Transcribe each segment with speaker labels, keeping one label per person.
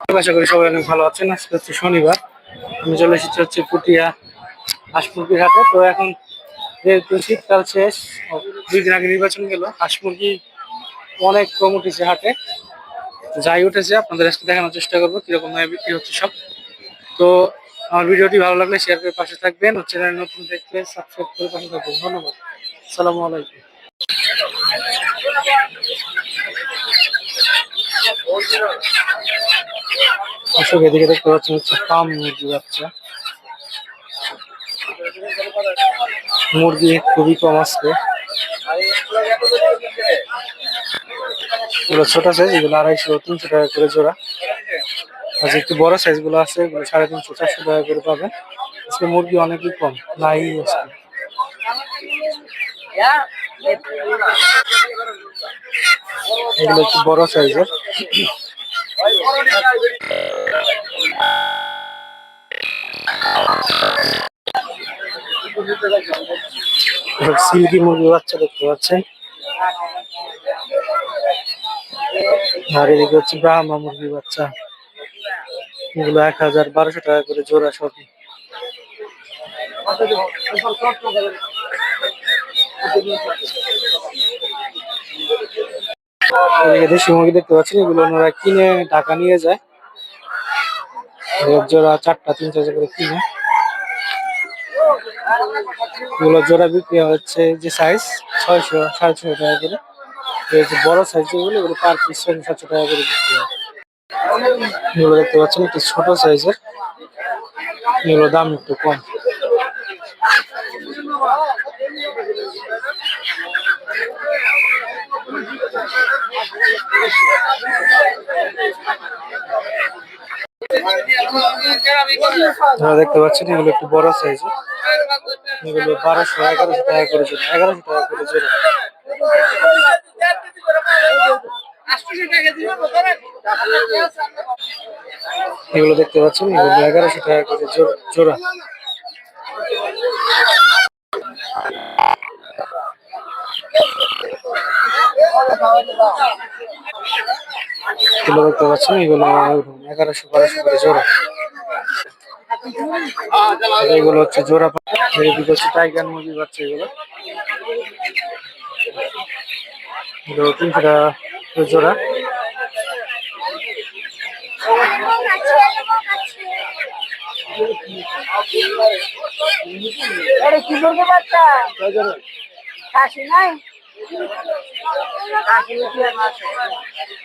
Speaker 1: আশা করি সবাই অনেক ভালো আছেন। আজকে হচ্ছে শনিবার। আমি চলে এসেছি হচ্ছে পুটিয়া হাঁসমুরগির হাটে। তো এখন যেহেতু শীতকাল শেষ দুই দিন আগে নির্বাচন গেল। হাঁসমুরগি অনেক কম উঠেছে হাটে। যাই উঠেছে, আপনাদের আজকে দেখানোর চেষ্টা করব কীরকম ভাবে বিক্রি হচ্ছে সব। তো আমার ভিডিওটি ভালো লাগলে শেয়ার করে পাশে থাকবেন। চ্যানেল নতুন দেখলে সাবস্ক্রাইব করে পাশে থাকবেন। ধন্যবাদ। আসসালামু আলাইকুম। অশোক এদিকে দেখতে পাচ্ছেন হচ্ছে ফার্ম মুরগি বাচ্চা। মুরগি খুবই কম আসবে এগুলো ছোট সাইজ এগুলো আড়াইশো, তিনশো টাকা করে জোড়া। আর একটু বড় সাইজগুলো আছে, এগুলো সাড়ে তিনশো, চারশো টাকা করে পাবেন আজকে মুরগি অনেকই কম, নাই আজকে। এগুলো একটু বড় সাইজের সিল্কি মুরগি বাচ্চা দেখতে পাচ্ছেন আর এদিকে হচ্ছে ব্রাহ্মা মুরগি বাচ্চা। এগুলো এক হাজার বারোশো টাকা করে জোড়া সবই। এদিকে মুরগি দেখতে পাচ্ছেন, এগুলো ওনারা কিনে ঢাকা নিয়ে যায়। জোড়া চারটা, তিন চারটা করে কিনে। এগুলো জোড়া বিক্রি হচ্ছে যে সাইজ ছয়শো, সাড়ে ছশো টাকা করে। যে বড় সাইজ যেগুলো এগুলো পার পিস সাতশো টাকা করে বিক্রি হয়। এগুলো দেখতে পাচ্ছেন, একটু ছোট সাইজের এগুলো দাম একটু কম। দেখতে পাচ্ছেন, এগুলো একটু বড় সাইজ এগুলো বারোশো এগারোশো টাকা করে জোড়া, এগারোশো টাকা করে জোড়া। এগুলো দেখতে পাচ্ছেন, এগুলো এগারোশো টাকা করে জো- জোড়া। এগুলো দেখতে পাচ্ছেন এগুলো এগারোশো বারোশো করে জোড়া। এগুলো হচ্ছে জোড়া পা- এদিকে হচ্ছে টাইগার মুরগি বাচ্চা এগুলো। এগুলো তিনশো টাকা জোড়া।
Speaker 2: কি করবে বাচ্চা? কাশি নাই? কাশি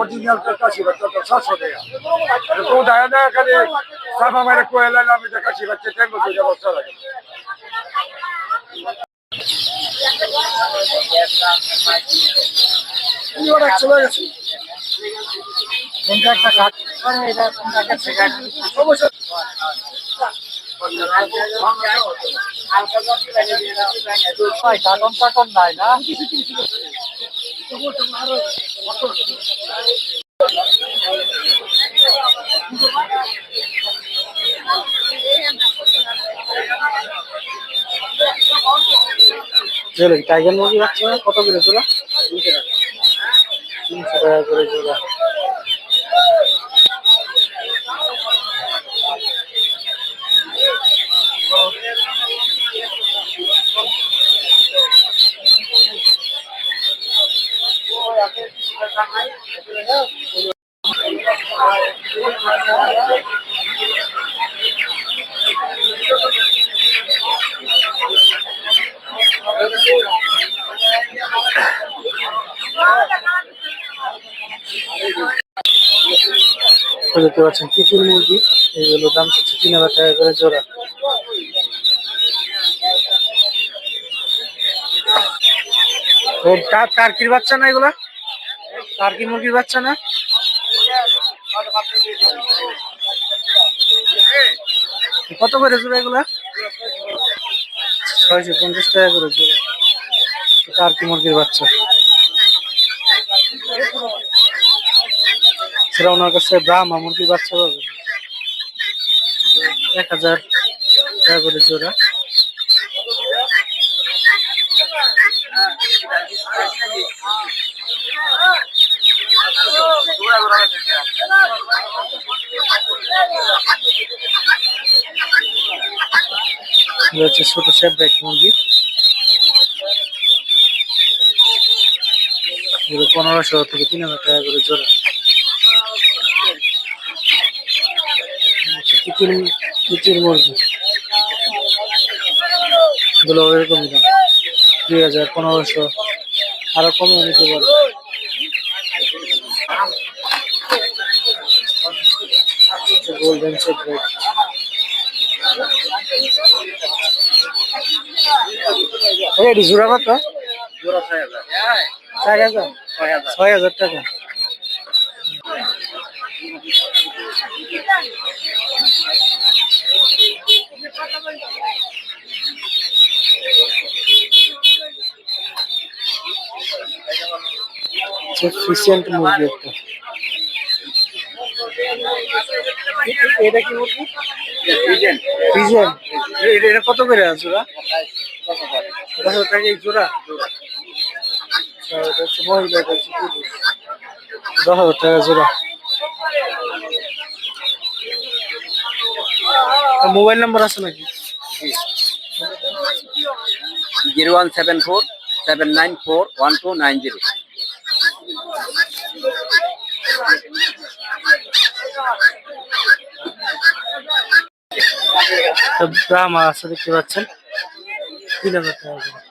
Speaker 3: অরিজিনাল কাশি বাচ্চা তো সাতশো টাকা। তো দেখা যায় খালি সাফা মেরে কোয়েল আমি তো কাশি বাচ্চা ট্রেন বসে যাব বস্তা লাগে চলে গেছে।
Speaker 2: কোনটা একটা শেখার
Speaker 3: অবশ্যই।
Speaker 2: কাটন কাটন নাই না?
Speaker 1: টাইগার মুরগি বাচ্চা কত করে চলা? তিনশো টাকা করে জোড়া তো দেখতে পাচ্ছেন তিতির মুরগি? এইগুলো দাম হচ্ছে তিন হাজার টাকা করে জোড়া। টা- টার্কির বাচ্চা না এগুলা? টার্কি মুরগির বাচ্চা না? কত করে জোড়া এগুলা? ছয়শো পঞ্চাশ টাকা করে জোড়া। আর কি মুরগির বাচ্চা? সেটা ওনার কাছে ব্রাহ্মা মুরগির বাচ্চা পাবে? এক হাজার টাকা করে জোড়া। হচ্ছে ছোট সেপ ব্যাক মুরগি পনেরোশো থেকে তিন হাজার টাকা করে জোড়া। তিতির তিতির মুরগি এগুলো এরকমই দাম। দুই হাজার পনেরোশো। আরও কমে নিতে পারবে। গোল্ডেন ব্যাক এটি জোড়া কত? চার হাজার। ছয় হাজার টাকা। ফিসিয়েন্ট মুরগি একটা। এটা কি মুরগি ফিজিয়ান এটা এটা কত করে আছে জোড়া দশ টাকা জোড়া। মহিলা দশ হাজার জোড়া। আর মোবাইল নাম্বার আছে নাকি?
Speaker 2: Zero one seven four, seven nine four, one two nine zero.
Speaker 1: Brahma আছে দেখতে পাচ্ছেন। তিন হাজার টাকা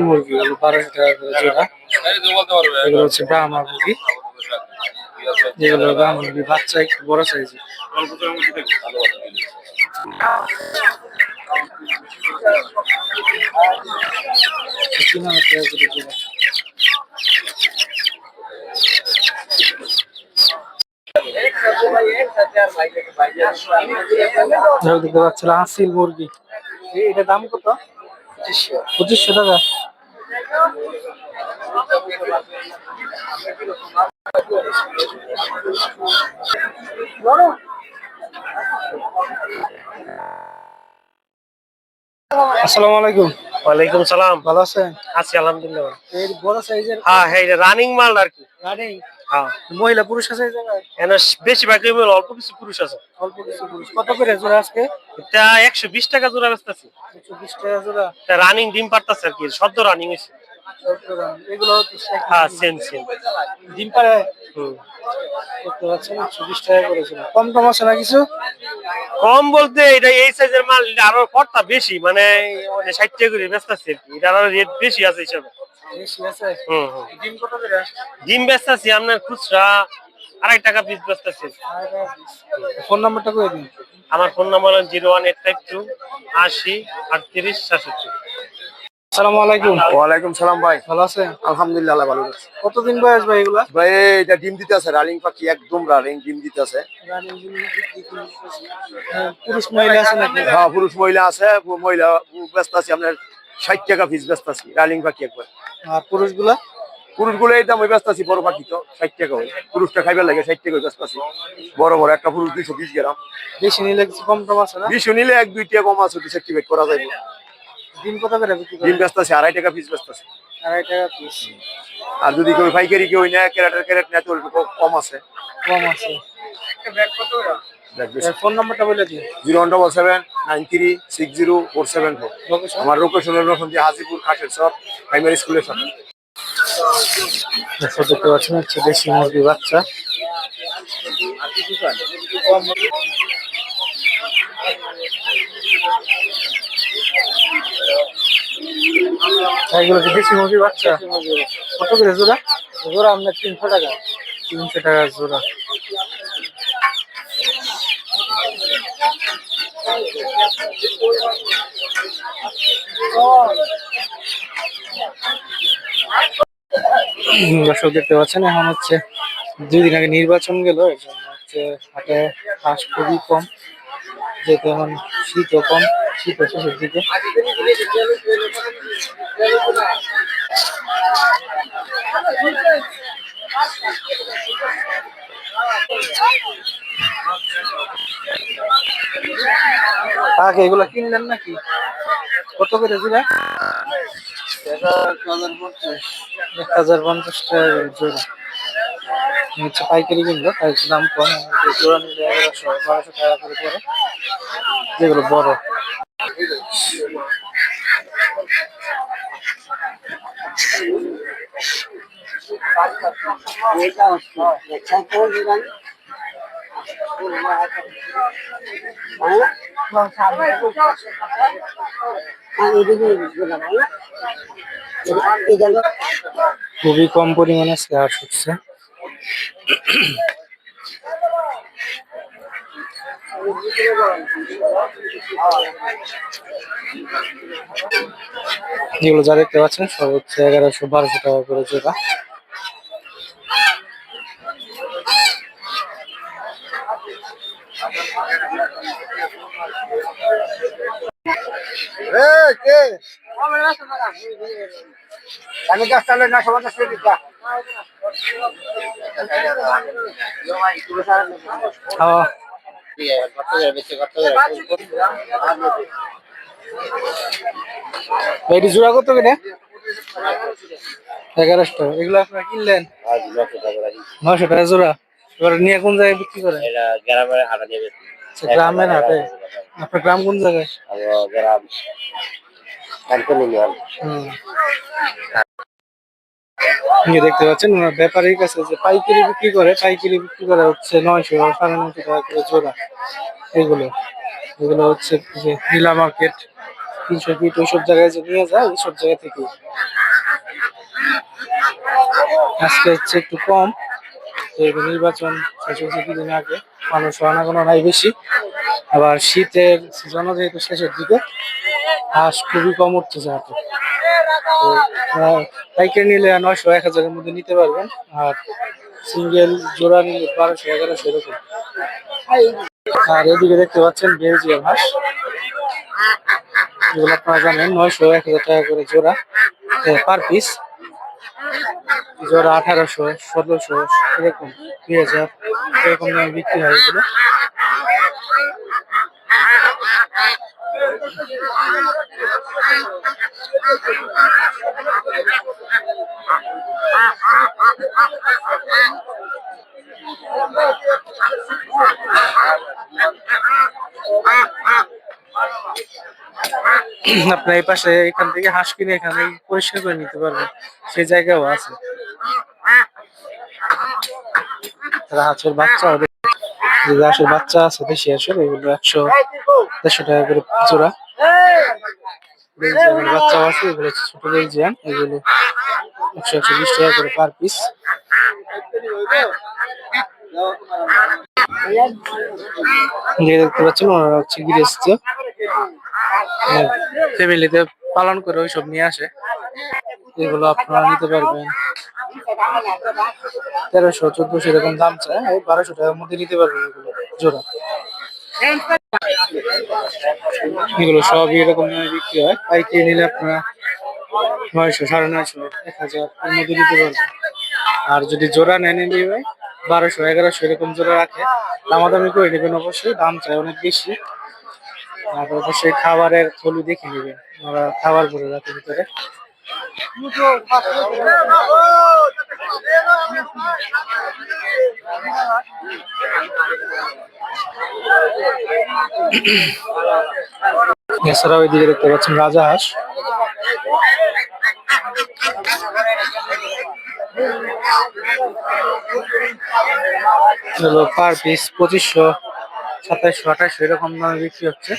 Speaker 1: মুরগি টাকা করে হচ্ছে ব্রাহ্মা মুরগি। যেগুলো ব্রাহ্মা মুরগি বাচ্চা একটু বড় জোড়া যাই দেখতে হাসিল মুরগি। এ- এটার দাম কত? পঁচিশশো টাকা। আসসালামু আলাইকুম।
Speaker 4: ওয়ালাইকুম সালাম।
Speaker 1: ভালো আছেন?
Speaker 4: আছি আলহামদুলিল্লাহ।
Speaker 1: এই বড় সাইজের
Speaker 4: হ্যাঁ হ্যাঁ রানিং মাল আর কি।
Speaker 1: গাড়ি
Speaker 4: হ্যাঁ।
Speaker 1: মহিলা পুরুষ আছে এই জায়গায়?
Speaker 4: এখানে বেশিরভাগই মিল অল্প কিছু পুরুষ আছে।
Speaker 1: অল্প কিছু পুরুষ। কত করে জোড়া আজকে?
Speaker 4: এটা একশো বিশ টাকা জোড়া বেচতেছি।
Speaker 1: একশো বিশ টাকা জোড়া।
Speaker 4: রানিং ডিম পারতাছে আর কি সদ্য রানিং হয়েছে
Speaker 1: এগুলো
Speaker 4: হ্যাঁ সেম সেম
Speaker 1: ডিম পারে
Speaker 4: হুম।
Speaker 1: দেখতে পাচ্ছেন একশো বিশ টাকা করেছিল। কম কম আছে না কিছু?
Speaker 4: কম বলতে এটা এই সাইজের মাল আরও পড়তা বেশি মানে ষাট টাকা করে বেচতেছি আর কি এটা আরও রেট বেশি আছে হিসাবে।
Speaker 1: ডিম
Speaker 4: বেচতেছি আপনার খুচরা আড়াই টাকা পিস বেচতেছি।
Speaker 1: ফোন নাম্বারটা করে দিন?
Speaker 4: আমার phone number zero one eight five two আশি আটত্রিশ সাতষট্টি।
Speaker 1: আসসালামু আলাইকুম।
Speaker 3: ওয়ালাইকুম সালাম ভাই।
Speaker 1: ভালো আছেন?
Speaker 3: আলহামদুলিল্লাহ আল্লাহ ভালো আছে।
Speaker 1: কতদিন বয়স ভাই এগুলা?
Speaker 3: ভাই এটা ডিম দিতে আছে রানিং পাখি একদম রানিং ডিম দিতে আছে।
Speaker 1: হ্যাঁ, পুরুষ মহিলা আছে
Speaker 3: হ্যাঁ পুরুষ মহিলা আছে মহিলা ব্যস্ত আছি আপনার ষাট টাকা পিস ব্যস্ত আছি রানিং পাখি একবার।
Speaker 1: আর পুরুষগুলা?
Speaker 3: পুরুষগুলো এই দাম ওই ব্যস্ত আছি বড় পাখি তো ষাট টাকা হয় পুরুষটা খাইবার লাগে ষাট টাকা ব্যস্ত আছি। বড় বড় একটা পুরুষ দুইশো বিশ গ্রাম।
Speaker 1: বেশি নিলে কিছু কম টম আছে না?
Speaker 3: বিশ নিলে এক দুই টাকা কম আছে ডিসেক্টিভেট করা যাবে
Speaker 1: ডিম কত করে বিক্রি
Speaker 3: ডিম ব্যস্ত আছে আড়াই টাকা পিস ব্যস্ত আছে।
Speaker 1: আড়াই টাকা পিস
Speaker 3: আর যদি কেউ পাইকারি কেউ নেয় ক্যারেটের ক্যারেট নেয় তো একটু কম আছে।
Speaker 1: কম আছে। ফোন নাম্বারটা বলে দিন
Speaker 3: zero one double seven nine three six zero four seven four. আমার লোকেশন হলো হাজিপুর খাটের সব প্রাইমারি স্কুলের সাথে
Speaker 1: দেখো দেখতে পাচ্ছেন হচ্ছে দেশি মুরগি বাচ্চা। এগুলো কি দেশি মুরগি বাচ্চা। কত করে জোড়া?
Speaker 2: জোড়া আপনার তিনশো টাকা।
Speaker 1: তিনশো টাকা জোড়া। দর্শক দেখতে পাচ্ছেন, এখন হচ্ছে দুই দিন আগে নির্বাচন গেল এর জন্য হচ্ছে হাটে হাঁস খুবই কম, যেহেতু এখন শীতও কম শীত শেষের দিকে। আগে এগুলো কিনলেন নাকি? কত করে জোড়া? এক হাজার পঞ্চাশ টাকা জোড়া। হচ্ছে পাইকারি কিনবো, তাই দাম কম। জোড়া নিলে এগারোশো, বারোশো টাকা করে পড়ে যেগুলো বড়। খুবই কম পরিমাণে শেয়ার হচ্ছে যেগুলো যা দেখতে পাচ্ছেন হচ্ছে এগারোশো বারোশো টাকা করে জোড়া।
Speaker 2: আমি গাছ চালে না সবার কাছে দিতা
Speaker 1: খাওয়া। এটি জোড়া কত করে? এগারোশো। টাকা এগুলো আপনারা কিনলেন? নশো টাকা জোড়া। এবার নিয়ে কোন জায়গায় বিক্রি করেন?
Speaker 4: এটা গ্রামের হাটা
Speaker 1: আচ্ছা, গ্রামের হাটে? আপনার গ্রাম কোন জায়গায়? দেখতে পাচ্ছেন, ওনার ব্যাপারীর কাছে যে পাইকারি বিক্রি করে, পাইকারি বিক্রি করে হচ্ছে নয়শো সাড়ে নয়শো টাকা করে জোড়া। এগুলো এগুলো হচ্ছে যে নীলা মার্কেট, তিনশো ফিট ওইসব জায়গায় যে নিয়ে যায়, ওইসব জায়গা থেকে আজকে হচ্ছে একটু কম। এই নির্বাচন শেষ হচ্ছে কিছুদিন আগে। মানুষ আনাগোনা নাই বেশি। আবার শীতের সিজনও যেহেতু শেষের দিকে হাঁস খুবই কম উঠতেছে হাটে তো, আহ, পাইকারি নিলে নয়শো এক হাজারের মধ্যে নিতে পারবেন। আর সিঙ্গেল জোড়া নিলে বারোশো এগারোশো এরকম। আর এদিকে দেখতে পাচ্ছেন বেলজিয়াম হাঁস। এগুলো আপনারা জানেন নয়শো এক হাজার টাকা করে জোড়া পার পিস জোড়া আঠারোশো ষোলোশো এরকম দুই হাজার এরকম দামে বিক্রি হয় এগুলো। আপনার এই পাশে এখান থেকে হাঁস কিনে এখানে পরিষ্কার করে নিতে পারবেন সেই জায়গাও আছে। হাঁসের বাচ্চা হাঁসের বাচ্চা আছে, দেশি হাঁসের, এগুলো একশো দেড়শো টাকা করে জোড়া। বাচ্চাও আছে, এগুলো ছোট বেলজিয়াম এগুলো একশো একশো বিশ টাকা করে পার পিস যে দেখতে পাচ্ছেন, ওনারা হচ্ছে গৃহস্থ। ফ্যামিলিতে পালন করে ওইসব নিয়ে আসে। এগুলো আপনারা নিতে পারবেন। তেরোশো, চোদ্দশো এরকম দাম চায়, এই বারোশো টাকার মধ্যে নিতে পারবেন এগুলো জোড়া। এগুলো সবই এরকম বিক্রি হয়। পাইকারি নিলে আপনারা নয়শো, সাড়ে নয়শো, এক হাজার মধ্যে নিতে পারবেন। আর যদি জোড়া নেন নিবে বারোশো, এগারোশো এরকম জোড়া রাখে। দামাদামি করে নেবেন অবশ্যই, দাম চাই অনেক বেশি। আর অবশ্যই খাবারের থলি দেখে নেবেন ওরা খাবার ভরে রাখে ভিতরে। এছাড়াও ওইদিকে দেখতে পাচ্ছেন রাজা হাঁস। হলো পার পিস পঁচিশশো, সাতাইশশো, আঠাইশশো, এরকম দামে বিক্রি হচ্ছে।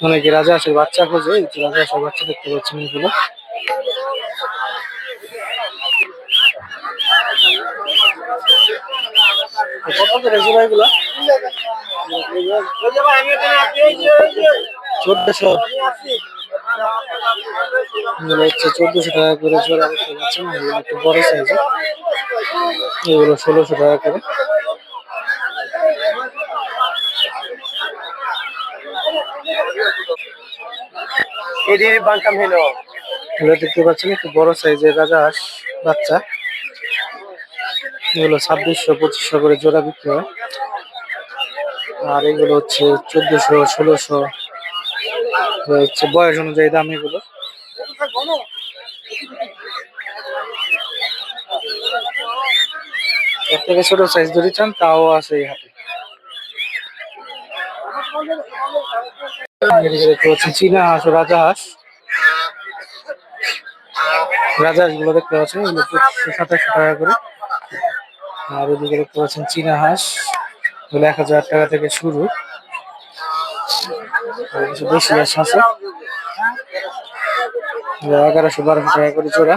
Speaker 1: মানে অনেকে রাজা আসে বাচ্চা খোঁজে রাজা আসে বাচ্চা দেখতে পাচ্ছেন এগুলো। চোদ্দশো। হচ্ছে চোদ্দশো টাকা করে জোড়া দেখতে পাচ্ছেন বড় সাইজে এগুলো ষোলোশো টাকা করে। এগুলো দেখতে পাচ্ছেন একটু বড় সাইজের রাজহাঁস বাচ্চা। এগুলো ছাব্বিশশো পঁচিশশো করে জোড়া বিক্রি হয়। আর এগুলো হচ্ছে চোদ্দশো ষোলোশো হচ্ছে বয়স অনুযায়ী দাম এগুলো। এর থেকে ছোট সাইজ যদি তাও আছে এই এদিকে দেখতে চীনা হাঁস ও রাজা হাঁস। রাজা হাঁসগুলো দেখতে পাচ্ছেন, এগুলো সাতাশশো টাকা করে। আর এদিকে দেখতে পাচ্ছেন, চীনা হাঁস। এগুলো এক হাজার টাকা থেকে শুরু। দেশি হাঁস আছে। এগারোশো বারোশো টাকা করে জোড়া।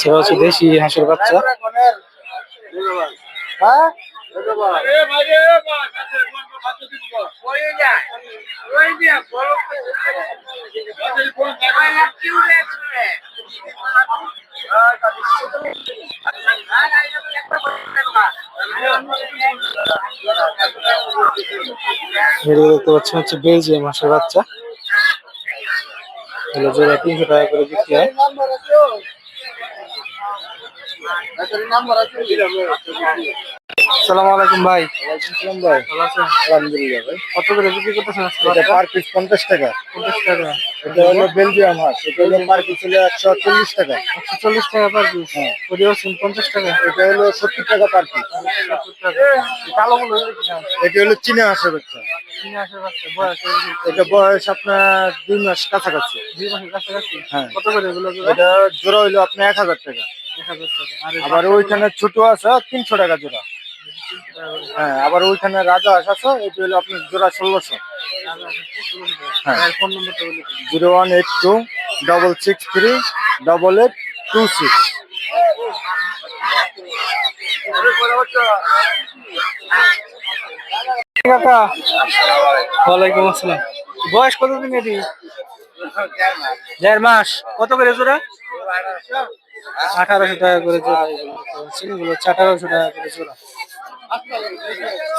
Speaker 1: সেটা হচ্ছে দেশি হাঁসের বাচ্চা।
Speaker 2: হ্যাঁ?
Speaker 1: দেখতে পাচ্ছেন হচ্ছে বেলজিয়াম হাঁসের বাচ্চা। তিনশো টাকা করে বিক্রি হয়। সালাম আলাইকুম ভাই।
Speaker 2: ভাই।
Speaker 1: ভালো আছেন?
Speaker 2: আলহামদুলিল্লাহ ভাই।
Speaker 1: কত করে বিক্রি করতেছেন আজকে?
Speaker 2: এটা পার পিস পঞ্চাশ টাকা। এটা হলো বেলজিয়াম হাঁস। এটা হলো পার পিস হলো একশো চল্লিশ টাকা।
Speaker 1: চল্লিশ টাকা পার পিস
Speaker 2: এটা হলো টাকা পার পিস
Speaker 1: সত্তর টাকা। কালো গুলো হলো কি দাম?
Speaker 2: এটা হলো চীনা হাঁসের বাচ্চা। এটা বয়স আপনার দুই মাস কাছাকাছি।
Speaker 1: দুই মাসের কাছাকাছি?
Speaker 2: হ্যাঁ।
Speaker 1: কত করে এগুলো জোড়া?
Speaker 2: এটা জোড়া হইল আপনার এক হাজার টাকা। আবার ওইখানে ছোট আছে তিনশো টাকা জোড়া। হ্যাঁ আবার ওইখানে রাজা হাঁস আছে এটা হলো আপনার জোড়া ষোলোশো। হ্যাঁ। Zero one eight two double six three double eight two six.
Speaker 1: কাকা। ওয়ালাইকুম আসসালাম। বয়স কতদিন এটি? দেড় মাস। কত করে জোড়া? আঠারোশো টাকা করে জোড়া। আঠারোশো টাকা করে জোড়া।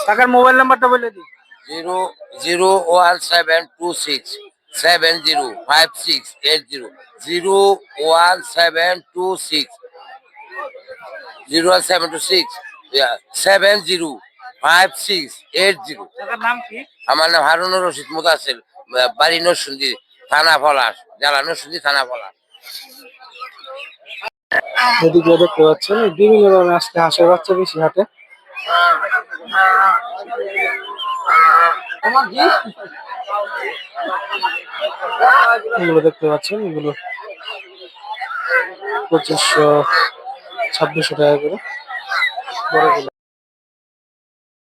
Speaker 1: কাকার মোবাইল নাম্বারটা বলে দিন।
Speaker 5: Zero zero one seven two six seven zero five six eight zero. Zero one seven two six. Zero one seven two six. Seven zero five six eight zero.
Speaker 1: নাম কি?
Speaker 5: আমার নাম হারুনুর রশিদ মুদাসির বাড়ি নরসুন্দি থানা পলাশ জেলা নরসুন্দি থানা পলাশ।
Speaker 1: এদিকে দেখতে পাচ্ছেন বিভিন্ন ধরনের আজকে হাঁসের বাচ্চা বেশি হাটে। দেখতে পাচ্ছেন এগুলো পঁচিশশো ছাব্বিশশো টাকা করে। বড়গুলো।